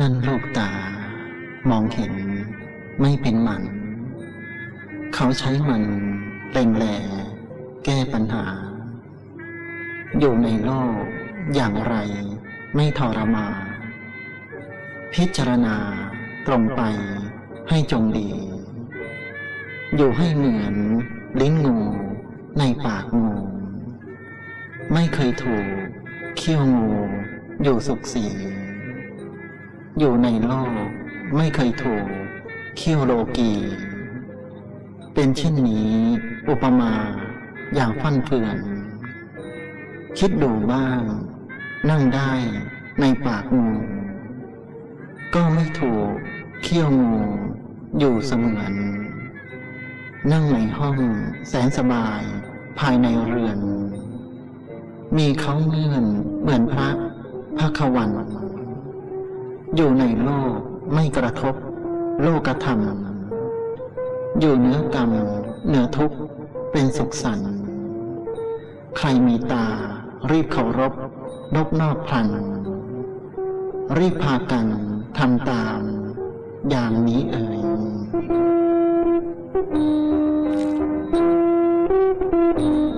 นั่นลูกตามองเห็นไม่เป็นมัน เขาใช้มันเล็งแลแก้ปัญหา อยู่ในโลกอย่างไรไม่ทรมา พิจารณาตรงไปให้จงดี อยู่ให้เหมือนลิ้นงูในปากงู ไม่เคยถูกเขี้ยวงูอยู่สุขสี อยู่ในโลกไม่เคยถูกเขี้ยวโลกี เป็นเช่นนี้อุปมาอย่างฟันเฟือน คิดดูบ้าง นั่งได้ในปากงู ก็ไม่ถูกเขี้ยวงูอยู่เสมือน นั่งในห้องแสนสบายภายในเรือน มีเขาเงื่อนเหมือนพระพระขวัน อยู่ในโลกไม่กระทบ โลกธรรม อยู่เนื้อกรรมเนื้อทุกเป็นสุขสันต์ใครมีตา รีบเคารพนบนอบพัน รีบพากันทำตาม อย่างนี้เอ่ยอืม